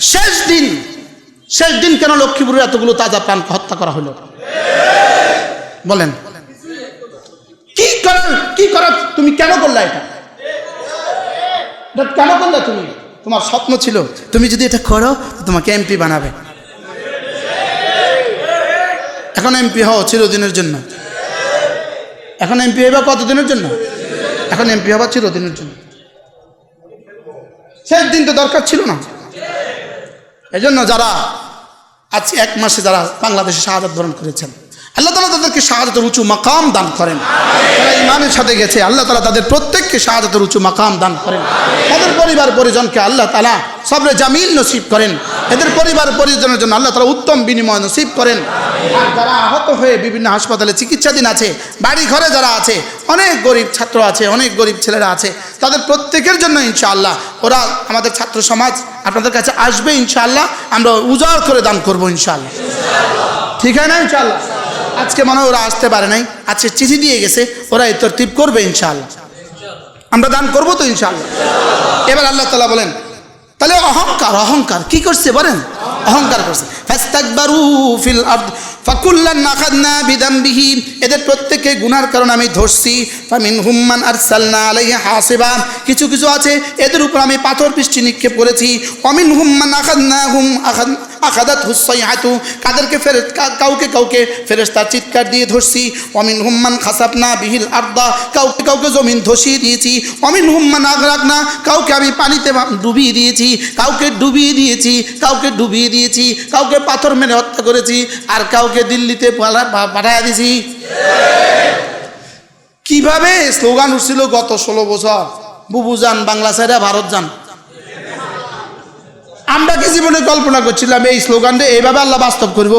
শেষ দিন শেষ দিন কেন লক্ষ্মীপুরের এতগুলো তাজা প্রাণ হত্যা করা হলো? বলেন। কি করার কি করার, তুমি কেন করলা এটা? কেন করলে তুমি? তোমার স্বপ্ন ছিল, তুমি যদি এটা করো তোমাকে এমপি বানাবে। এখন এমপি হও চিরদিনের জন্য। এখন এমপি হইবা কতদিনের জন্য? এখন এমপি হবা চিরদিনের জন্য। শেষ দিন তো দরকার ছিল না। এজন্য যারা আজকে এক মাসে যারা বাংলাদেশে শাহাদাত বরণ করেছেন, আল্লাহ তালা তাদেরকে শাহাদাতের উঁচু মাকাম দান করেন। তারা ইমানের সাথে গেছে, আল্লাহ তালা তাদের প্রত্যেককে শাহাদাতের উঁচু মাকাম দান করেন। তাদের পরিবার পরিজনকে আল্লাহ তালা সবরে জামিল নসিব করেন। এদের পরিবার পরিজনের জন্য আল্লাহ তালা উত্তম বিনিময় নসিব করেন। আর যারা আহত হয়ে বিভিন্ন হাসপাতালে চিকিৎসাধীন আছে, বাড়ি ঘরে যারা আছে, অনেক গরিব ছাত্র আছে, অনেক গরিব ছেলেরা আছে, তাদের প্রত্যেকের জন্য ইনশাআল্লাহ ওরা আমাদের ছাত্র সমাজ আপনাদের কাছে আসবে ইনশাল্লাহ আমরা উজাড় করে দান করব ইনশাল্লাহ ঠিক হয় না ইনশাল্লাহ আজকে মনে হয় ওরা আসতে পারে নাই, আজকে চিঠি দিয়ে গেছে, ওরা এই তরতিব করবে ইনশাআল্লাহ। আমরা দান করব তো ইনশাল্লাহ এবার আল্লাহ তালা বলেন, তাহলে অহংকার অহংকার, কি করছে বলেন? অহংকার করছে। ফাস্তাকবারু ফিল আরদ, ফাকুল্লান আখাদনা বিদামবিহি, এদের প্রত্যেককে গুনার কারণে আমি ধরছি। ফামিন হুম্মান আরসালনা আলাইহি হাসিবা, কিছু কিছু আছে, এদের উপর আমি পাথর বৃষ্টি নিক্ষেপ করেছি। অমিন হুম্মান আখাদনা হুম আখাদ আখাদাত হুসাইহাতু কাদেরকে ফেরে কাউকে কাউকে ফেরেস্তার চিৎকার দিয়ে ধরছি। অমিন হুম্মান খাসাবনা বিহিল আর্দা, কাউকে কাউকে জমিন ধসিয়ে দিয়েছি। অমিন হুম্মান আগরাকনা, কাউকে আমি পানিতে ডুবিয়ে দিয়েছি। কাউকে ডুবিয়ে দিয়েছি, কাউকে ডুবিয়ে দিয়েছি। কাউকে পাথর মেরে হত্যা করেছি, আর কাউকে দিল্লিতে পালা- পা- পাঠাইয়া দিয়েছি। কীভাবে? স্লোগান উঠছিল গত ষোলো বছর। বুবু যান, বাংলা সাইডা ভারত যান। আমরা কি জীবনে কল্পনা করছিলাম এই স্লোগানটা, এইভাবে আল্লাহ বাস্তব করব।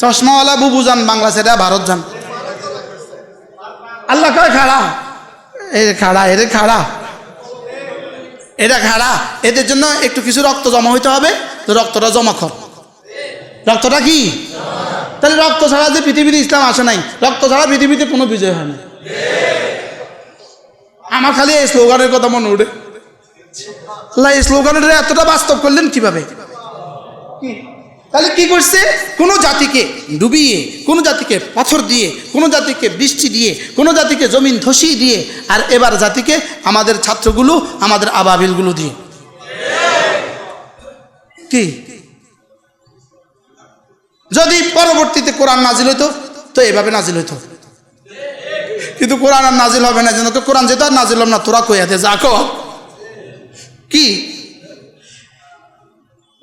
চশমাওয়ালা বুবু যান, বাংলা সেটা, ভারত যান। আল্লাহ কয়, খাড়া। এ খাড়া এরে খাড়া। এটা খাড়া, এদের জন্য একটু কিছু রক্ত জমা হইতে হবে, তো রক্তটা জমা কর। রক্তটা কি? তাহলে রক্ত ছাড়া যে পৃথিবীতে ইসলাম আসে নাই, রক্ত ছাড়া পৃথিবীতে কোনো বিজয় হয় না। আমার খালি এই স্লোগানের কথা মনে উঠে। আল্লাহ স্লোগানের এতটা বাস্তব করলেন কীভাবে? তাহলে কি করছে? কোনো জাতিকে ডুবিয়ে, কোনো জাতিকে পাথর দিয়ে, কোনো জাতিকে বৃষ্টি দিয়ে, কোনো জাতিকে জমিন ধসিয়ে দিয়ে, আর এবার জাতিকে আমাদের ছাত্রগুলো, আমাদের আবাবিলগুলো দিয়ে। কি? যদি পরবর্তীতে কোরআন নাজিল হইতো, তো এভাবে নাজিল হইতো। কিন্তু কোরআন আর নাজিল হবে না যেন তো কোরআন যেটা আর নাজিল হবে না, তোরা কইয়া দে, যা কহ কি?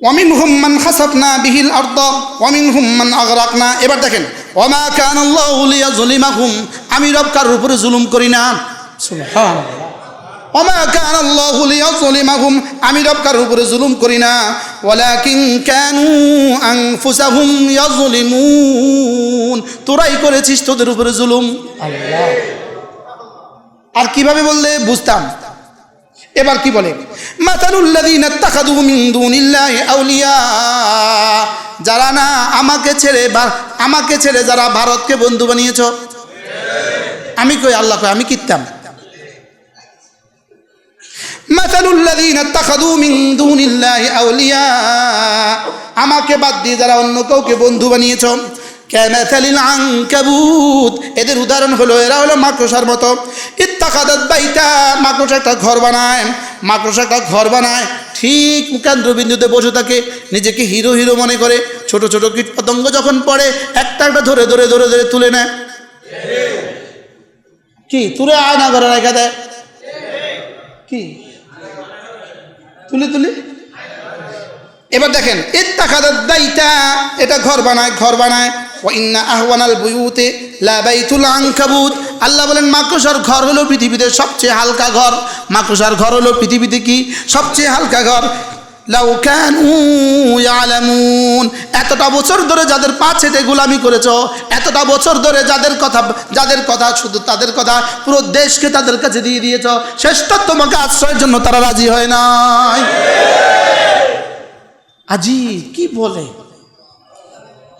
ওয়ামিন হুম্মান খাসাফনা বিহিল আরদ ওয়ামিন হুম্মান আগরাকনা। এবার দেখেন ওমা কান আল্লাহু লিয়াযলিমাহুম। আমি রব কারোর উপরে জুলুম করি না। ওমা কান আল্লাহু লিয়াযলিমাহুম। আমি রব কারোর উপরে জুলুম করি না। ওয়ালাকিন কানু আনফুসাহুম ইয়াযলিমুন। তোরাই করেছিস তোদের উপরে জুলুম। আর কীভাবে বললে? বুঝতাম। এবার কি বলে? যারা না আমাকে ছেড়ে বা আমাকে ছেড়ে যারা ভারতকে বন্ধু বানিয়েছ? আমি কই আল্লাহ কই আমি কিতাম আমাকে বাদ দিয়ে যারা অন্য কাউকে বন্ধু বানিয়েছ? ক্যামাথালিল আংকাবুত এদের উদাহরণ হলো, এরা হলো মাকড়সার মতো। ইত্তাখাদাত বাইতা, মাকড়সা একটা ঘর বানায়। মাকড়সা একটা ঘর বানায়, ঠিক কেন্দ্রবিন্দুতে বসে থাকে, নিজেকে হিরো হিরো মনে করে। ছোট ছোট কীট পতঙ্গ যখন পড়ে, একটা একটা ধরে ধরে ধরে ধরে তুলে নেয়। কি? তুলে আয়না ঘরে রেখে দেয় কি? তুলি তুলি। এবার দেখেন, ইত্তাখাদাত দাইতা এটা ঘর বানায় ঘর বানায়। আল্লাহ বলেন, মাকড়সার ঘর হলো পৃথিবীতে সবচেয়ে হালকা ঘর। মাকড়সার ঘর হলো পৃথিবীতে কি? সবচেয়ে হালকা ঘর। এতটা বছর ধরে যাদের পা ছেটে গোলামি করেছ, এতটা বছর ধরে যাদের কথা যাদের কথা শুধু তাদের কথা পুরো দেশকে তাদের কাছে দিয়ে দিয়েছ শেষটা তোমাকে আশ্রয়ের জন্য তারা রাজি হয় নাই। আজি কি বলে?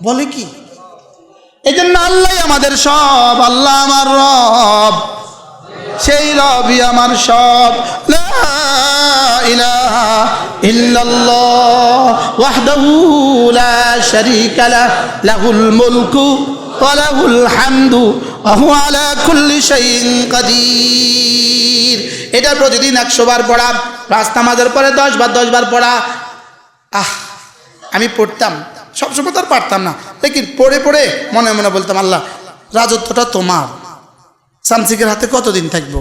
বলে কি? এই জন্য আল্লাহ আমাদের সব, আল্লাহ আমার রব। সেই রবই আমার সব। লাহুল মুলকু এটা প্রতিদিন একশো বার পড়া রাস্তা নামাজের পরে দশ বার দশ বার পড়া। আহ, আমি পড়তাম। সবসময় তো আর পারতাম না। লেকিন পড়ে পড়ে মনে মনে বলতাম, আল্লাহ, রাজত্বটা তোমার। সামসিকের হাতে কতদিন থাকব?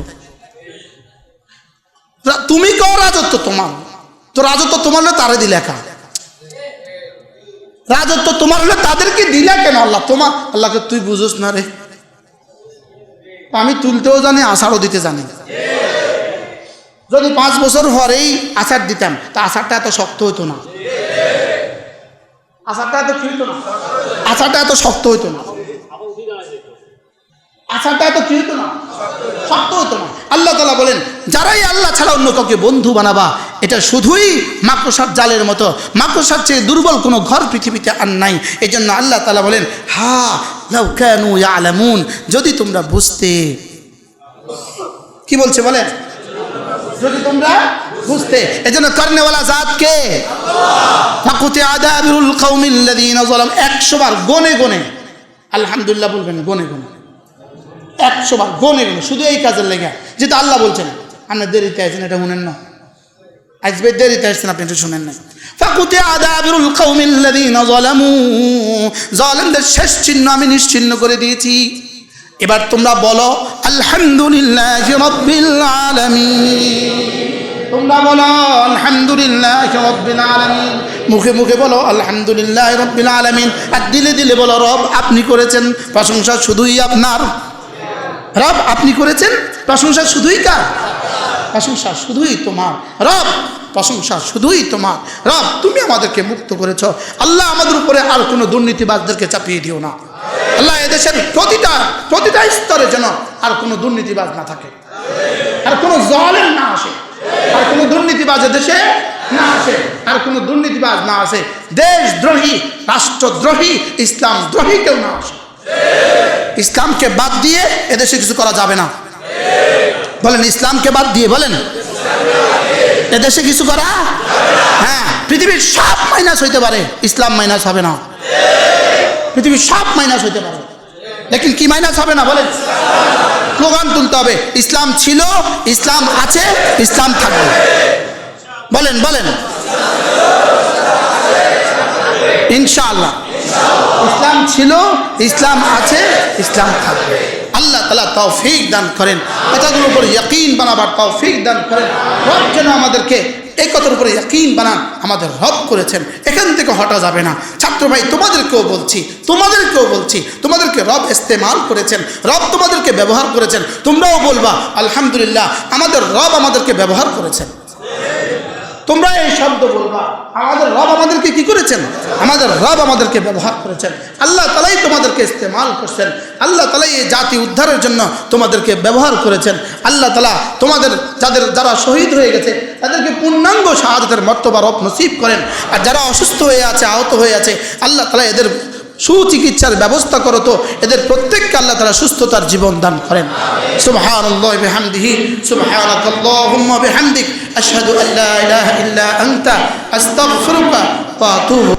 তুমি কও রাজত্ব তোমার। তো রাজত্ব তোমার হলে তারে দিলে একা। রাজত্ব তোমার হলে তাদেরকে দিলে কেন আল্লাহ? তোমার, আল্লাহকে তুই বুঝোস না রে। আমি তুলতেও জানি, আষাঢ়ও দিতে জানি। যদি পাঁচ বছর পরেই আষাঢ় দিতাম, তা আষাঢ়টা এত শক্ত হতো না। আষাঢ়টা এত না। আষাঢ়টা এত শক্ত হতো না। আষাঢ়টা এত কি না। শক্ত হতো না। আল্লাহ তালা বলেন যারাই আল্লাহ ছাড়া অন্য কাউকে বন্ধু বানাবা এটা শুধুই মাকড়সার জালের মতো। মাকড়সার চেয়ে দুর্বল কোনো ঘর পৃথিবীতে আর নাই। এই জন্য আল্লাহ তালা বলেন হা লাউ কানু ইয়ালামুন। যদি তোমরা বুঝতে কি বলছে বলেন? যদি তোমরা বুঝতে এজন্য কর্নেওয়ালা জাত কে ফাকুতে আদাবিরুল কৌমিল্লাদিন একশো বার গনে গনে, আলহামদুলিল্লাহ বলবেন, গনে গনে। একশো বার গনে গনে, শুধু এই কাজের লেগে। যেটা আল্লাহ বলছেন, আপনি দেরিতে আছেন এটা শুনেন না। আজবে দেরিতে আসছেন, আপনি এটা শুনেন না ফাকুতে আদাবিরুল কৌমিল্লাদিন জলামু জলেমদের শেষ চিহ্ন আমি নিশ্চিহ্ন করে দিয়েছি। এবার তোমরা বলো, আলহামদুলিল্লাহ রব্বিল আলামিন। তোমরা বলো, আলহামদুলিল্লাহ রব্বিল আলামিন। মুখে মুখে বলো, আলহামদুলিল্লাহ রব্বিল আলামিন। আর দিলে দিলে বলো, রব আপনি করেছেন, প্রশংসা শুধুই আপনার। রব আপনি করেছেন, প্রশংসা শুধুই কার? প্রশংসা শুধুই তোমার। রব, প্রশংসা শুধুই তোমার। রব, তুমি আমাদেরকে মুক্ত করেছ। আল্লাহ আমাদের উপরে আর কোনো দুর্নীতিবাজদেরকে চাপিয়ে দিও না। আল্লাহ এদেশের প্রতিটা প্রতিটা স্তরে যেন আর কোনো দুর্নীতিবাজ না থাকে। আর কোনো জলেম না আসে। আর কোনো দুর্নীতিবাজ দেশে না আসে। আর কোনো দুর্নীতিবাজ না আসে। দেশদ্রোহী, রাষ্ট্রদ্রোহী ইসলাম দ্রোহী কেউ না আসে। ইসলামকে বাদ দিয়ে এদেশে কিছু করা যাবে না। বলেন, ইসলামকে বাদ দিয়ে বলেন? এদেশে কিছু করা হ্যাঁ পৃথিবীর সব মাইনাস হইতে পারে। ইসলাম মাইনাস হবে না। পৃথিবীর সব মাইনাস হইতে পারে। লেকিন কি মাইনাস হবে না বলেন? স্লোগান তুলতে হবে। ইসলাম ছিল, ইসলাম আছে, ইসলাম থাকবে। বলেন বলেন। ইনশাআল্লাহ। ইসলাম ছিল, ইসলাম আছে, ইসলাম থাকবে। আল্লাহ তালা তৌফিক দান করেন। কথাগুলোর উপর ইয়কিন বানাবার তৌফিক দান করেন। যেন আমাদেরকে এই কথার উপরে ইয়াকিন বানান, আমাদের রব করেছেন। এখান থেকে হটা যাবে না। ছাত্র ভাই, তোমাদেরকেও বলছি তোমাদেরকেও বলছি, তোমাদেরকে রব ইস্তেমাল করেছেন, রব তোমাদেরকে ব্যবহার করেছেন, তোমরাও বলবা, আলহামদুলিল্লাহ, আমাদের রব আমাদেরকে ব্যবহার করেছেন। তোমরা এই শব্দ বলবা। আমাদের রব আমাদেরকে কি করেছেন? আমাদের রব আমাদেরকে ব্যবহার করেছেন। আল্লাহ তালাই তোমাদেরকে ইস্তেমাল করছেন। আল্লাহ তালাই এই জাতি উদ্ধারের জন্য তোমাদেরকে ব্যবহার করেছেন। আল্লাহ তালা তোমাদের যাদের, যারা শহীদ হয়ে গেছে, তাদেরকে পূর্ণাঙ্গ সাহায্যের মর্তবা রব নসিব করেন। আর যারা অসুস্থ হয়ে আছে, আহত হয়ে আছে, আল্লাহ তালা এদের সুচিকিৎসার ব্যবস্থা করো তো। এদের প্রত্যেককে আল্লাহ তারা সুস্থতার জীবন দান করেন। শুভ